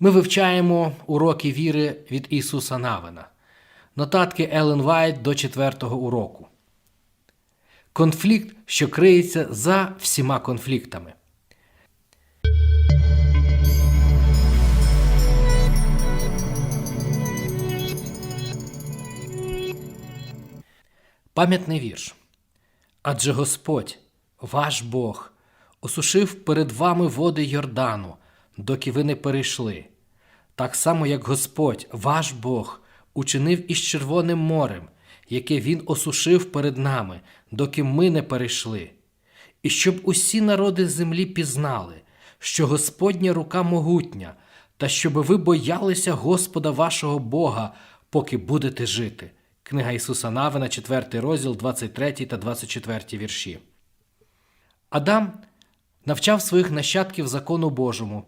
Ми вивчаємо уроки віри від Ісуса Навина. Нотатки Елен Вайт до четвертого уроку. Конфлікт, що криється за всіма конфліктами. Пам'ятний вірш. Адже Господь, ваш Бог, осушив перед вами води Йордану, доки ви не перейшли. Так само, як Господь, ваш Бог, учинив із Червоним морем, яке Він осушив перед нами, доки ми не перейшли. І щоб усі народи землі пізнали, що Господня рука могутня, та щоб ви боялися Господа вашого Бога, поки будете жити. Книга Ісуса Навина, 4 розділ, 23 та 24 вірші. Адам навчав своїх нащадків закону Божому,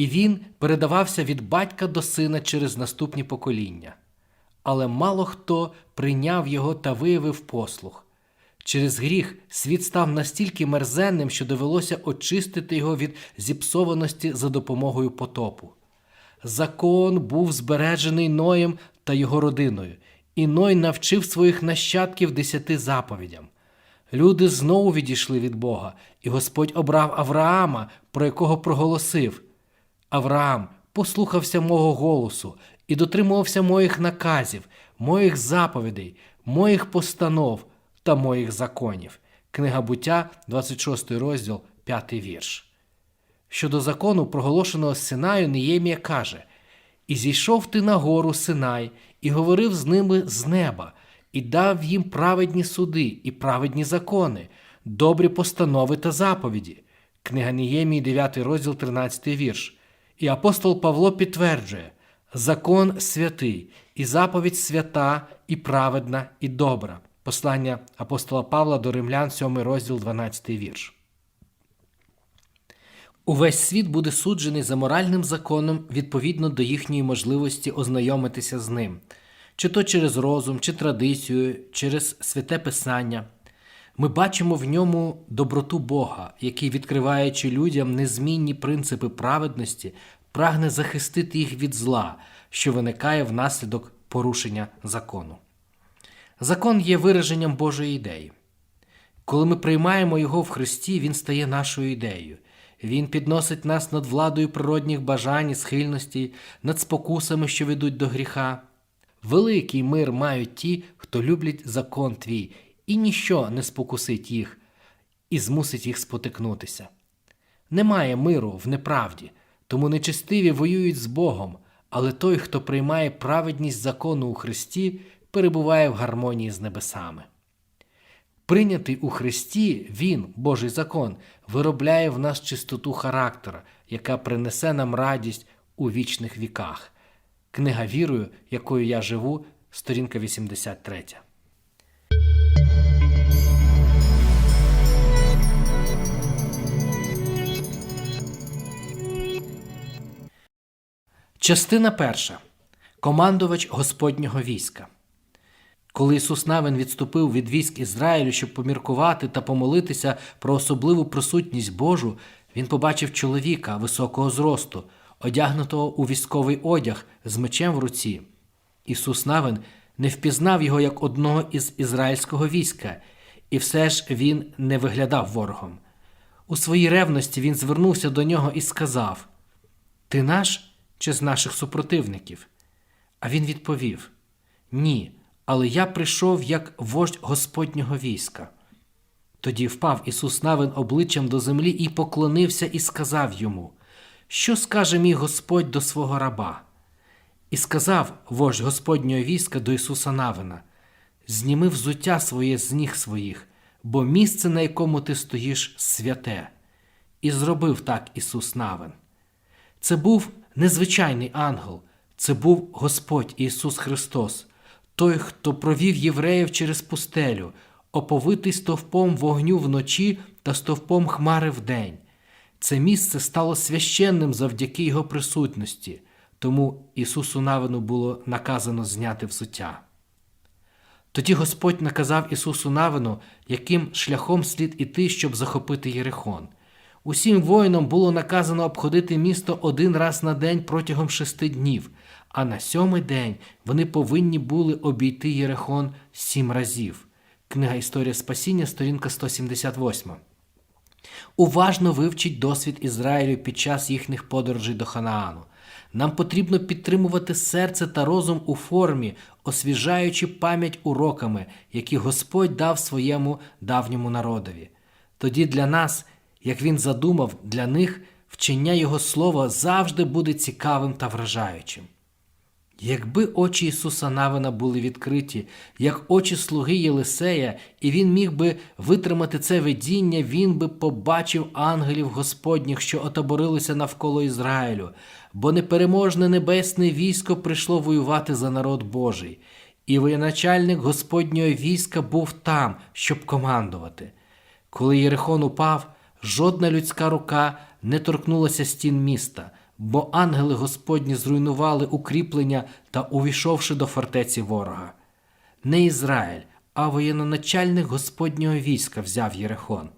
і він передавався від батька до сина через наступні покоління. Але мало хто прийняв його та виявив послух. Через гріх світ став настільки мерзенним, що довелося очистити його від зіпсованості за допомогою потопу. Закон був збережений Ноєм та його родиною, і Ной навчив своїх нащадків десяти заповідям. Люди знову відійшли від Бога, і Господь обрав Авраама, про якого проголосив: Авраам послухався мого голосу і дотримувався моїх наказів, моїх заповідей, моїх постанов та моїх законів. Книга буття, 26 розділ, 5 вірш. Щодо закону, проголошеного Синаю, Неємія каже: І зійшов ти на гору Синай, і говорив з ними з неба, і дав їм праведні суди і праведні закони, добрі постанови та заповіді. Книга Неємії, 9 розділ, 13 вірш. І апостол Павло підтверджує: закон святий, і заповідь свята, і праведна, і добра. Послання апостола Павла до римлян, 7 розділ, 12 вірш. Увесь світ буде суджений за моральним законом відповідно до їхньої можливості ознайомитися з ним, чи то через розум, чи традицію, через святе писання. Ми бачимо в ньому доброту Бога, який, відкриваючи людям незмінні принципи праведності, прагне захистити їх від зла, що виникає внаслідок порушення закону. Закон є вираженням Божої ідеї. Коли ми приймаємо його в Христі, Він стає нашою ідеєю. Він підносить нас над владою природних бажань і схильностей, над спокусами, що ведуть до гріха. Великий мир мають ті, хто люблять закон твій, і ніщо не спокусить їх і змусить їх спотикнутися. Немає миру в неправді, тому нечестиві воюють з Богом, але той, хто приймає праведність закону у Христі, перебуває в гармонії з небесами. Прийнятий у Христі Він, Божий закон, виробляє в нас чистоту характера, яка принесе нам радість у вічних віках. Книга вірою, якою я живу, сторінка 83. Частина перша. Командувач Господнього війська. Коли Ісус Навин відступив від військ Ізраїлю, щоб поміркувати та помолитися про особливу присутність Божу, він побачив чоловіка високого зросту, одягнутого у військовий одяг з мечем в руці. Ісус Навин не впізнав його як одного із ізраїльського війська, і все ж він не виглядав ворогом. У своїй ревності він звернувся до нього і сказав: Ти наш чи з наших супротивників? А він відповів: Ні але я прийшов як вождь Господнього війська. Тоді впав Ісус Навин обличчям до землі і поклонився і сказав йому, Що скаже мій Господь до свого раба? І сказав вождь Господнього війська до Ісуса Навина: Зніми взуття своє з ніг своїх, бо місце, на якому ти стоїш, святе. І зробив так Ісус Навин. Це був незвичайний ангел, це був Господь Ісус Христос той, хто провів євреїв через пустелю, оповитий стовпом вогню вночі та стовпом хмари вдень. Це місце стало священним завдяки його присутності, тому Ісусу Навину було наказано зняти взуття. Тоді Господь наказав Ісусу Навину, яким шляхом слід іти, щоб захопити Єрихон. Усім воїнам було наказано обходити місто один раз на день протягом шести днів, а на сьомий день вони повинні були обійти Єрехон сім разів. Книга Історія Спасіння, сторінка 178. Уважно вивчіть досвід Ізраїлю під час їхніх подорожей до Ханаану. Нам потрібно підтримувати серце та розум у формі, освіжаючи пам'ять уроками, які Господь дав своєму давньому народові. Тоді для нас, як він задумав, для них вчення Його слова завжди буде цікавим та вражаючим. Якби очі Ісуса Навина були відкриті, як очі слуги Єлисея, і він міг би витримати це видіння, він би побачив ангелів Господніх, що отоборилися навколо Ізраїлю, бо непереможне небесне військо прийшло воювати за народ Божий, і воєначальник Господнього війська був там, щоб командувати. Коли Єрихон упав, жодна людська рука не торкнулася стін міста, бо ангели Господні зруйнували укріплення та увійшовши до фортеці ворога. Не Ізраїль, а воєноначальник Господнього війська взяв Єрихон.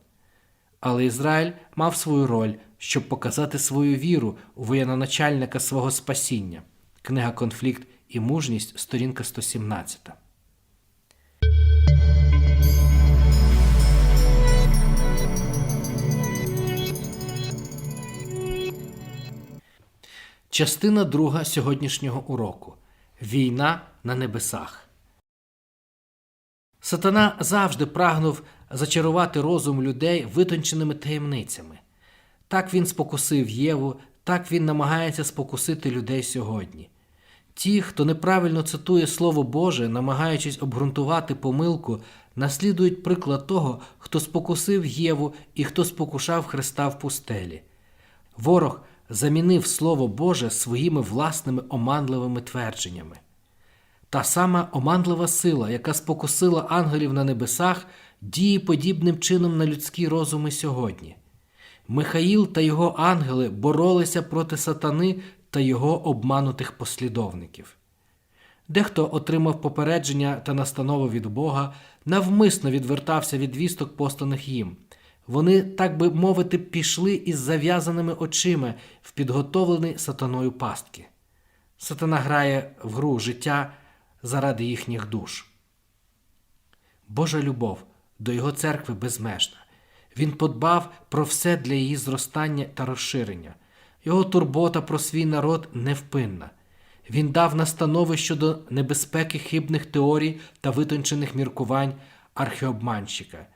Але Ізраїль мав свою роль, щоб показати свою віру у воєноначальника свого спасіння. Книга Конфлікт і мужність, сторінка 117. Частина друга сьогоднішнього уроку Війна на небесах. Сатана завжди прагнув зачарувати розум людей витонченими таємницями. Так він спокусив Єву, так він намагається спокусити людей сьогодні. Ті, хто неправильно цитує Слово Боже, намагаючись обґрунтувати помилку, наслідують приклад того, хто спокусив Єву і хто спокушав Христа в пустелі. Ворог замінив Слово Боже своїми власними оманливими твердженнями. Та сама оманлива сила, яка спокусила ангелів на небесах, діє подібним чином на людські розуми сьогодні. Михаїл та його ангели боролися проти сатани та його обманутих послідовників. Дехто отримав попередження та настанови від Бога, навмисно відвертався від вісток, посланих їм. Вони, так би мовити, пішли із зав'язаними очима в підготовлені сатаною пастки. Сатана грає в гру життя заради їхніх душ. Божа любов до його церкви безмежна. Він подбав про все для її зростання та розширення. Його турбота про свій народ невпинна. Він дав настанови щодо небезпеки хибних теорій та витончених міркувань археобманщика.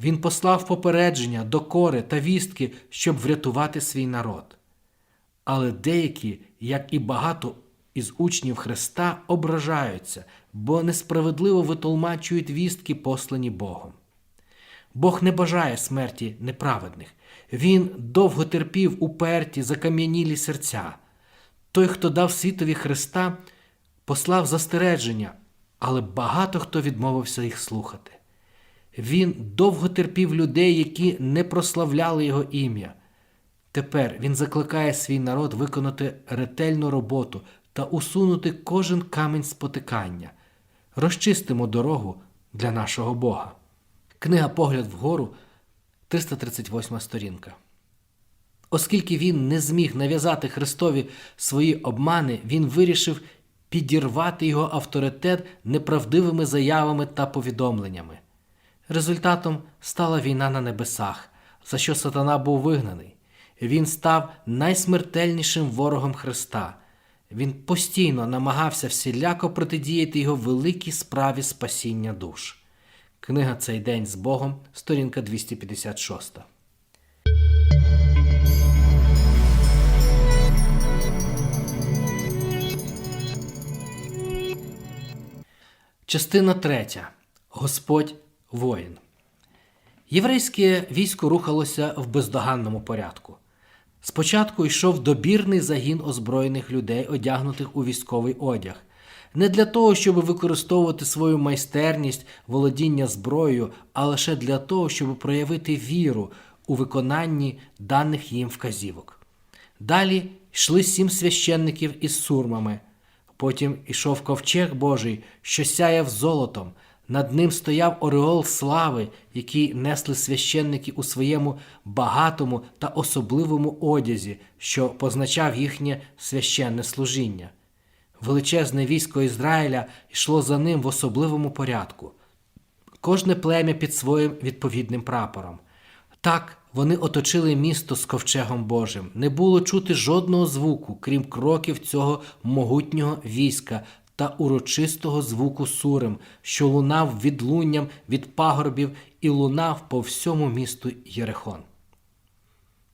Він послав попередження, докори та вістки, щоб врятувати свій народ. Але деякі, як і багато із учнів Христа, ображаються, бо несправедливо витолмачують вістки, послані Богом. Бог не бажає смерті неправедних. Він довго терпів уперті, закам'янілі серця. Той, хто дав світові Христа, послав застереження, але багато хто відмовився їх слухати. Він довго терпів людей, які не прославляли його ім'я. Тепер він закликає свій народ виконати ретельну роботу та усунути кожен камінь спотикання. Розчистимо дорогу для нашого Бога. Книга Погляд вгору, 338 сторінка. Оскільки він не зміг нав'язати Христові свої обмани, він вирішив підірвати його авторитет неправдивими заявами та повідомленнями. Результатом стала війна на небесах, за що сатана був вигнаний. Він став найсмертельнішим ворогом Христа. Він постійно намагався всіляко протидіяти його великій справі спасіння душ. Книга Цей день з Богом, сторінка 256. Частина третя. Господь воїн. Єврейське військо рухалося в бездоганному порядку. Спочатку йшов добірний загін озброєних людей, одягнутих у військовий одяг, не для того, щоб використовувати свою майстерність володіння зброєю, а лише для того, щоб проявити віру у виконанні даних їм вказівок. Далі йшли сім священників із сурмами. Потім ішов ковчег Божий, що сяяв золотом. Над ним стояв ореол слави, який несли священники у своєму багатому та особливому одязі, що позначав їхнє священне служіння. Величезне військо Ізраїля йшло за ним в особливому порядку. Кожне плем'я під своїм відповідним прапором. Так вони оточили місто з ковчегом Божим. Не було чути жодного звуку, крім кроків цього могутнього війська та урочистого звуку сурем, що лунав відлунням від пагорбів і лунав по всьому місту Єрехон.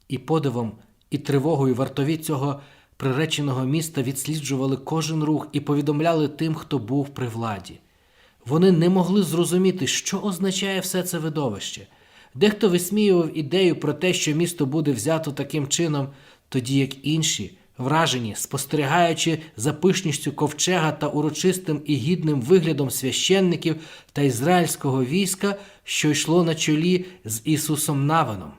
І подивом, і тривогою вартові цього приреченого міста відсліджували кожен рух і повідомляли тим, хто був при владі. Вони не могли зрозуміти, що означає все це видовище. Дехто висміював ідею про те, що місто буде взято таким чином, тоді як інші, вражені, спостерігаючи за пишністю ковчега та урочистим і гідним виглядом священників та ізраїльського війська, що йшло на чолі з Ісусом Навином.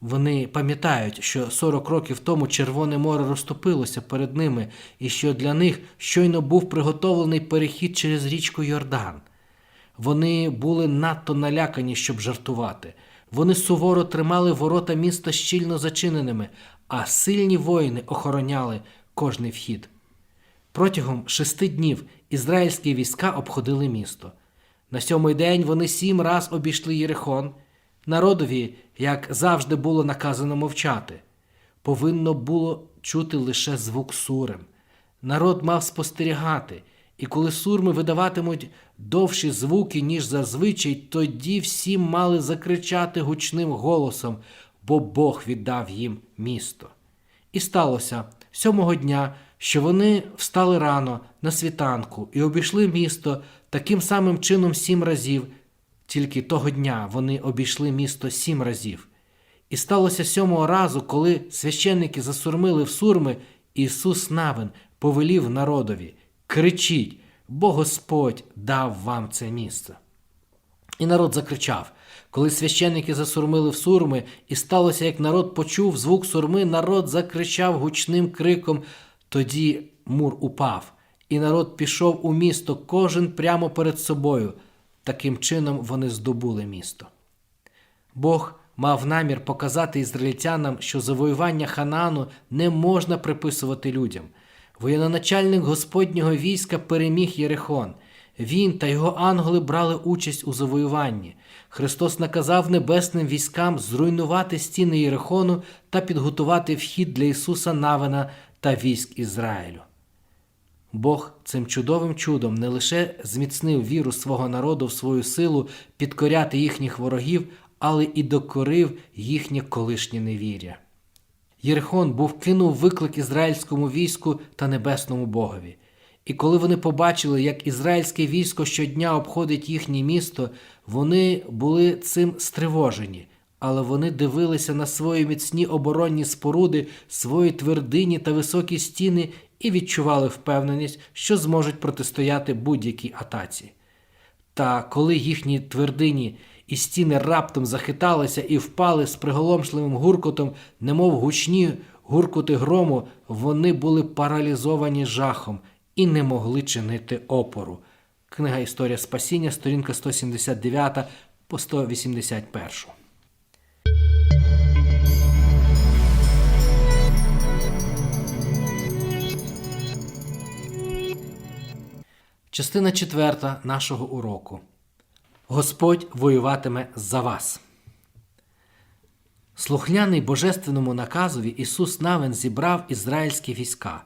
Вони пам'ятають, що 40 років тому Червоне море розтопилося перед ними, і що для них щойно був приготовлений перехід через річку Йордан. Вони були надто налякані, щоб жартувати. Вони суворо тримали ворота міста щільно зачиненими, а сильні воїни охороняли кожний вхід. Протягом шести днів ізраїльські війська обходили місто. На сьомий день вони сім раз обійшли Єрихон. Народові, як завжди, було наказано мовчати. Повинно було чути лише звук сурем. Народ мав спостерігати, і коли сурми видаватимуть довші звуки, ніж зазвичай, тоді всі мали закричати гучним голосом, бо Бог віддав їм місто. І сталося сьомого дня, що вони встали рано на світанку і обійшли місто таким самим чином сім разів. Тільки того дня вони обійшли місто сім разів. І сталося сьомого разу, коли священники засурмили в сурми, Ісус Навин повелів народові кричіть, бо Господь дав вам це місце. І народ закричав. Коли священники засурмили в сурми, і сталося, як народ почув звук сурми, народ закричав гучним криком. Тоді мур упав, і народ пішов у місто, кожен прямо перед собою. Таким чином вони здобули місто. Бог мав намір показати ізраїльтянам, що завоювання Ханаану не можна приписувати людям. Воєноначальник Господнього війська переміг Єрихон. Він та його ангели брали участь у завоюванні. Христос наказав небесним військам зруйнувати стіни Єрихону та підготувати вхід для Ісуса Навина та військ Ізраїлю. Бог цим чудовим чудом не лише зміцнив віру свого народу в свою силу підкоряти їхніх ворогів, але і докорив їхнє колишнє невір'я. Єрихон був кинув виклик ізраїльському війську та небесному богові. І коли вони побачили, як ізраїльське військо щодня обходить їхнє місто, вони були цим стривожені, але вони дивилися на свої міцні оборонні споруди, свої твердині та високі стіни і відчували впевненість, що зможуть протистояти будь-якій атаці. Та коли їхні твердині і стіни раптом захиталися і впали з приголомшливим гуркотом, немов гучні гуркоти грому, вони були паралізовані жахом і не могли чинити опору. Книга Історія Спасіння, сторінка 179 по 181. Частина четверта нашого уроку. Господь воюватиме за вас. Слухняний божественному наказові Ісус Навин зібрав ізраїльські війська.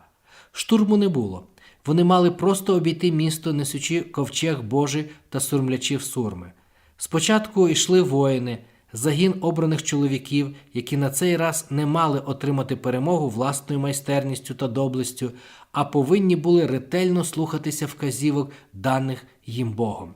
Штурму не було. Вони мали просто обійти місто, несучи ковчег Божий та сурмлячі в сурми. Спочатку йшли воїни, загін обраних чоловіків, які на цей раз не мали отримати перемогу власною майстерністю та доблестю, а повинні були ретельно слухатися вказівок, даних їм Богом.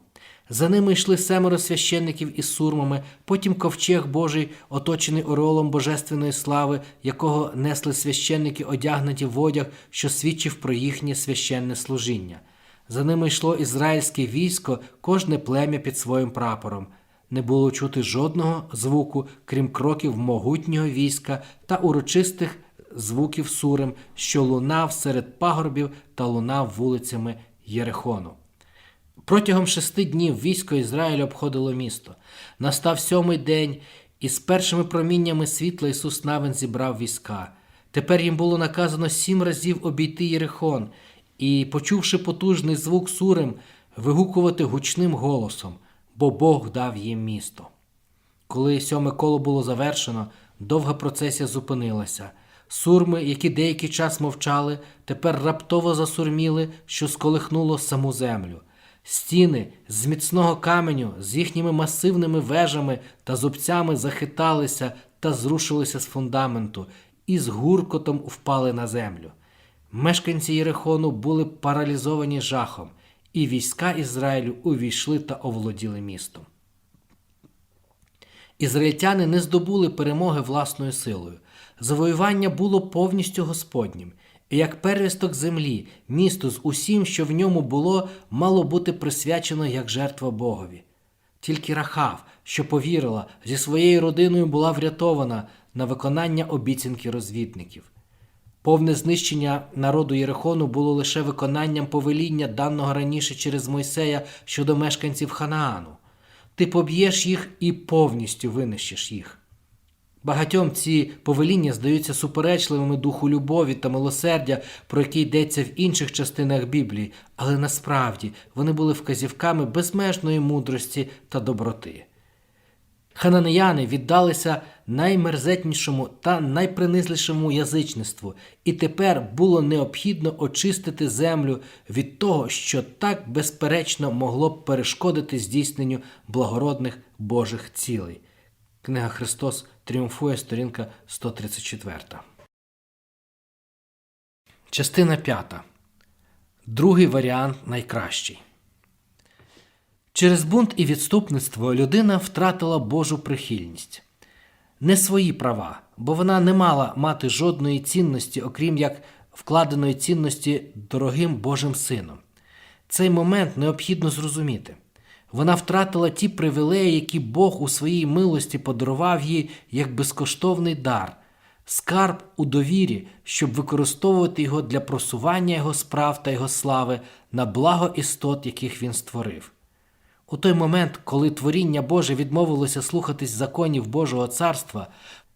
За ними йшли семеро священників із сурмами, потім ковчег Божий, оточений ореолом божественної слави, якого несли священники, одягнуті в одяг, що свідчив про їхнє священне служіння. За ними йшло ізраїльське військо, кожне плем'я під своїм прапором. Не було чути жодного звуку, крім кроків могутнього війська та урочистих звуків сурем, що лунав серед пагорбів та лунав вулицями Єрихону. Протягом шести днів військо Ізраїлю обходило місто. Настав сьомий день, і з першими проміннями світла Ісус Навин зібрав війська. Тепер їм було наказано сім разів обійти Єрихон і, почувши потужний звук сурем, вигукувати гучним голосом, бо Бог дав їм місто. Коли сьоме коло було завершено, довга процесія зупинилася. Сурми, які деякий час мовчали, тепер раптово засурміли, що сколихнуло саму землю. Стіни з міцного каменю з їхніми масивними вежами та зубцями захиталися та зрушилися з фундаменту і з гуркотом впали на землю. Мешканці Єрихону були паралізовані жахом, і війська Ізраїлю увійшли та оволоділи містом. Ізраїльтяни не здобули перемоги власною силою. Завоювання було повністю Господнім, як первісток землі, місто з усім, що в ньому було, мало бути присвячено як жертва Богові. Тільки Рахав, що повірила, зі своєю родиною була врятована на виконання обіцянки розвідників. Повне знищення народу Єрихону було лише виконанням повеління, даного раніше через Мойсея щодо мешканців Ханаану. Ти поб'єш їх і повністю винищиш їх. Багатьом ці повеління здаються суперечливими духу любові та милосердя, про які йдеться в інших частинах Біблії, але насправді вони були вказівками безмежної мудрості та доброти. Хананеяни віддалися наймерзетнішому та найпринизлішому язичництву, і тепер було необхідно очистити землю від того, що так безперечно могло б перешкодити здійсненню благородних Божих цілей. Книга Христос тріумфує, сторінка 134. Частина 5. Другий варіант найкращий. Через бунт і відступництво людина втратила Божу прихильність, не свої права, бо вона не мала мати жодної цінності, окрім як вкладеної цінності дорогим Божим сином. Цей момент необхідно зрозуміти. Вона втратила ті привілеї, які Бог у своїй милості подарував їй як безкоштовний дар, скарб у довірі, щоб використовувати його для просування його справ та його слави на благо істот, яких він створив. У той момент, коли творіння Боже відмовилося слухатись законів Божого царства,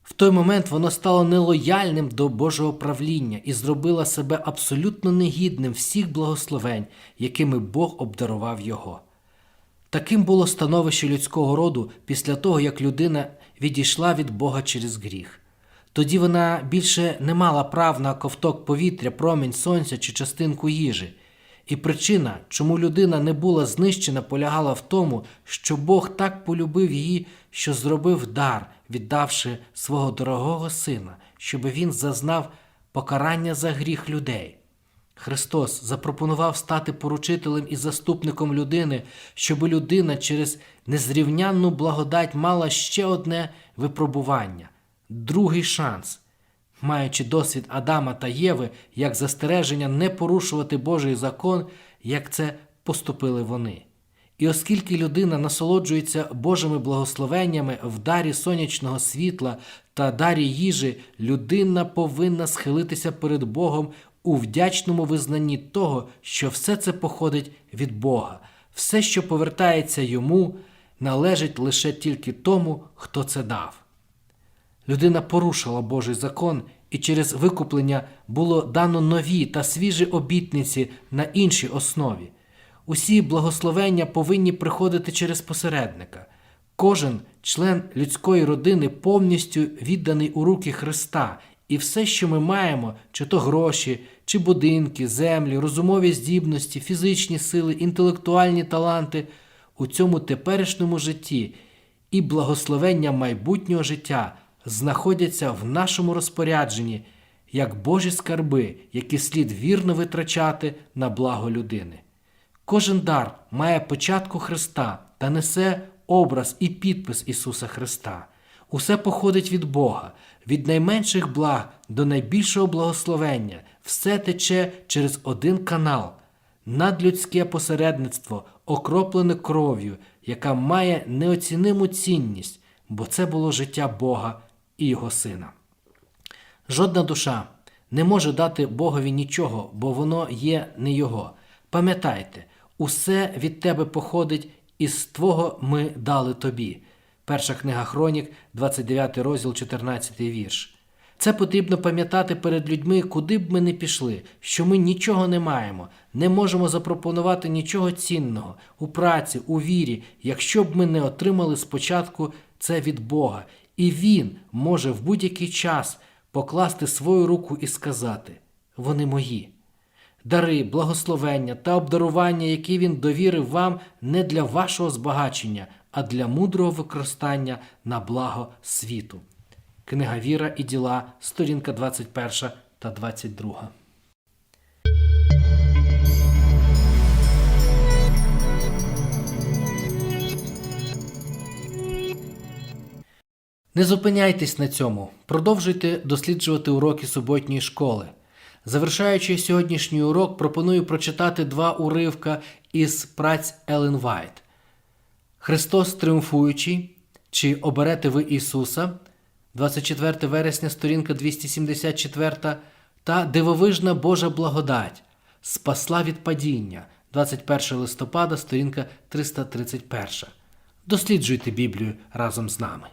в той момент воно стало нелояльним до Божого правління і зробило себе абсолютно негідним всіх благословень, якими Бог обдарував його. Таким було становище людського роду після того, як людина відійшла від Бога через гріх. Тоді вона більше не мала прав на ковток повітря, промінь сонця чи частинку їжі. І причина, чому людина не була знищена, полягала в тому, що Бог так полюбив її, що зробив дар, віддавши свого дорогого сина, щоб він зазнав покарання за гріх людей. Христос запропонував стати поручителем і заступником людини, щоб людина через незрівнянну благодать мала ще одне випробування, другий шанс. Маючи досвід Адама та Єви як застереження не порушувати Божий закон, як це поступили вони. І оскільки людина насолоджується Божими благословеннями в дарі сонячного світла та дарі їжі, людина повинна схилитися перед Богом у вдячному визнанні того, що все це походить від Бога, все, що повертається йому, належить лише тільки тому, хто це дав. Людина порушила Божий закон, і через викуплення було дано нові та свіжі обітниці на іншій основі. Усі благословення повинні приходити через посередника. Кожен член людської родини повністю відданий у руки Христа, і все, що ми маємо, чи то гроші, чи будинки, землі, розумові здібності, фізичні сили, інтелектуальні таланти у цьому теперішньому житті і благословення майбутнього життя знаходяться в нашому розпорядженні як Божі скарби, які слід вірно витрачати на благо людини. Кожен дар має початку Христа та несе образ і підпис Ісуса Христа. Усе походить від Бога, від найменших благ до найбільшого благословення, все тече через один канал, надлюдське посередництво, окроплене кров'ю, яка має неоціниму цінність, бо це було життя Бога і Його Сина. Жодна душа не може дати Богові нічого, бо воно є не Його. Пам'ятайте, Усе від тебе походить, і з Твого ми дали тобі. Перша книга Хронік, 29 розділ, 14 вірш. Це потрібно пам'ятати перед людьми, куди б ми не пішли, що ми нічого не маємо, не можемо запропонувати нічого цінного у праці, у вірі, якщо б ми не отримали спочатку це від Бога, і Він може в будь-який час покласти свою руку і сказати: вони мої. Дари, благословення та обдарування, які він довірив вам, не для вашого збагачення, а для мудрого використання на благо світу. Книга Віра і діла, сторінка 21 та 22. Не зупиняйтесь на цьому. Продовжуйте досліджувати уроки суботньої школи. Завершаючи сьогоднішній урок, пропоную прочитати два уривка із праць Елен Вайт. Христос тріумфуючий чи оберете ви Ісуса, 24 вересня, сторінка 274, та Дивовижна Божа благодать, спасла від падіння, 21 листопада, сторінка 331. Досліджуйте Біблію разом з нами.